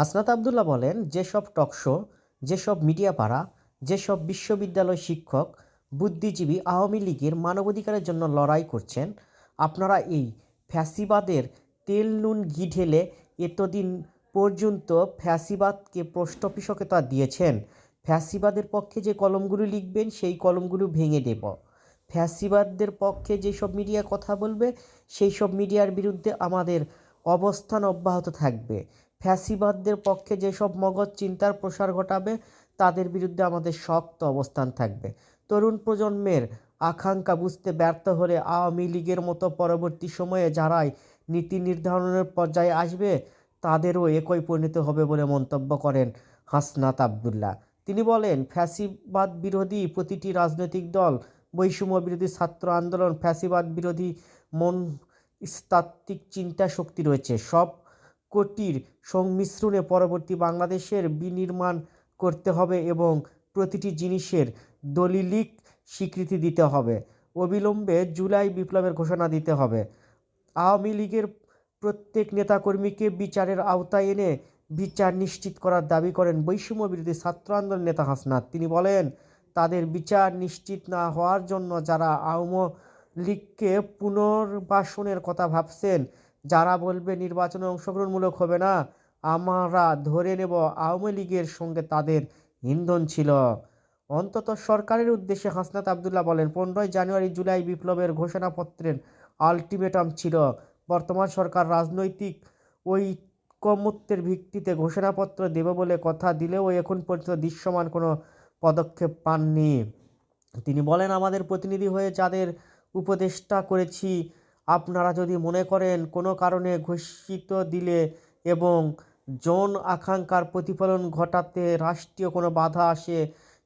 হাসনাত আবদুল্লাহ বলেন, যেসব টকশো যেসব মিডিয়া পাড়া, যেসব বিশ্ববিদ্যালয় শিক্ষক, বুদ্ধিজীবী আওয়ামী লীগের মানবাধিকারের জন্য লড়াই করছেন, আপনারা এই ফ্যাসিবাদের তেল নুন ঘি ঢেলে এতদিন পর্যন্ত ফ্যাসিবাদকে পৃষ্ঠপোষকতা দিয়েছেন। ফ্যাসিবাদের পক্ষে যে কলমগুলো লিখবেন, সেই কলমগুলো ভেঙে দেব। ফ্যাসিবাদদের পক্ষে যেসব মিডিয়া কথা বলবে সেই সব মিডিয়ার বিরুদ্ধে আমাদের অবস্থান অব্যাহত থাকবে। ফ্যাসিবাদদের পক্ষে যেসব মগজ চিন্তার প্রসার ঘটাবে, তাদের বিরুদ্ধে আমাদের শক্ত অবস্থান থাকবে। তরুণ প্রজন্মের আকাঙ্ক্ষা বুঝতে ব্যর্থ হলে আওয়ামী লীগের মতো পরবর্তী সময়ে যারাই নীতি নির্ধারণের পর্যায়ে আসবে, তাদেরও একই পরিণত হবে বলে মন্তব্য করেন হাসনাত আবদুল্লাহ। তিনি বলেন, ফ্যাসিবাদ বিরোধী প্রতিটি রাজনৈতিক দল বৈষম্য বিরোধী ছাত্র আন্দোলন, ফ্যাসিবাদ বিরোধী মন ইস্তাত্ত্বিক চিন্তা শক্তি রয়েছে। সব কোটির সংমিশ্রণে পরবর্তী বাংলাদেশের বিনির্মাণ করতে হবে এবং প্রতিটি জিনিসের দলিলিক স্বীকৃতি দিতে হবে। অবিলম্বে জুলাই বিপ্লবের ঘোষণা দিতে হবে। আওয়ামী লীগের প্রত্যেক নেতাকর্মীকে বিচারের আওতায় এনে বিচার নিশ্চিত করার দাবি করেন বৈষম্য বিরোধী ছাত্র আন্দোলন নেতা হাসনাত। তিনি বলেন, তাদের বিচার নিশ্চিত না হওয়ার জন্য যারা আওয়ামী লীগকে পুনর্বাসনের কথা ভাবছেন। যারা বলবে নির্বাচনে অংশগ্রহণমূলক হবে না, আমরা ধরে নেব আওয়ামী লীগের সঙ্গে তাদের ইন্ধন ছিল। অন্তত সরকারের উদ্দেশ্যে হাসনাত আবদুল্লাহ বলেন, পনেরোই জানুয়ারি জুলাই বিপ্লবের ঘোষণাপত্রের আলটিমেটাম ছিল। বর্তমান সরকার রাজনৈতিক ঐকমত্যের ভিত্তিতে ঘোষণাপত্র দেবে বলে কথা দিলেও এখন পর্যন্ত দৃশ্যমান কোনো পদক্ষেপ পাননি। তিনি বলেন, আমাদের প্রতিনিধি হয়ে যাদের উপদেষ্টা করেছি। আপনারা যদি মনে করেন কোনো কারণে ঘোষিত দিলে এবং জন আকাঙ্ক্ষার প্রতিফলন ঘটাতে রাষ্ট্রীয় কোনো বাধা আসে,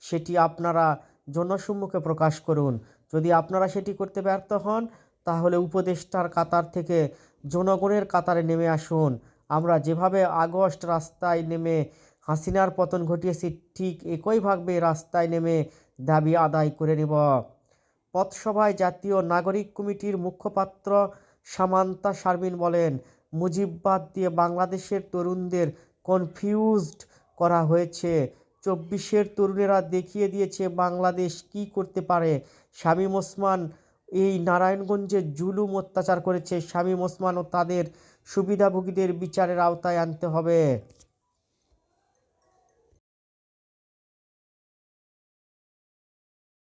সেটি আপনারা জনসম্মুখে প্রকাশ করুন। যদি আপনারা সেটি করতে ব্যর্থ হন, তাহলে উপদেষ্টার কাতার থেকে জনগণের কাতারে নেমে আসুন। আমরা যেভাবে আগস্ট রাস্তায় নেমে হাসিনার পতন ঘটিয়েছি, ঠিক একইভাবে রাস্তায় নেমে দাবি আদায় করে নেব। পথসভায় জাতীয় নাগরিক কমিটির মুখপাত্র সামান্তা শারমিন বলেন মুজিববাদ দিয়ে বাংলাদেশের তরুণদের কনফিউজড করা হয়েছে। চব্বিশের তরুণেরা দেখিয়ে দিয়েছে বাংলাদেশ কি করতে পারে। শামীম ওসমান এই নারায়ণগঞ্জে জুলুম অত্যাচার করেছে। শামীম ওসমান ও তাদের সুবিধাভোগীদের বিচারের আওতায় আনতে হবে।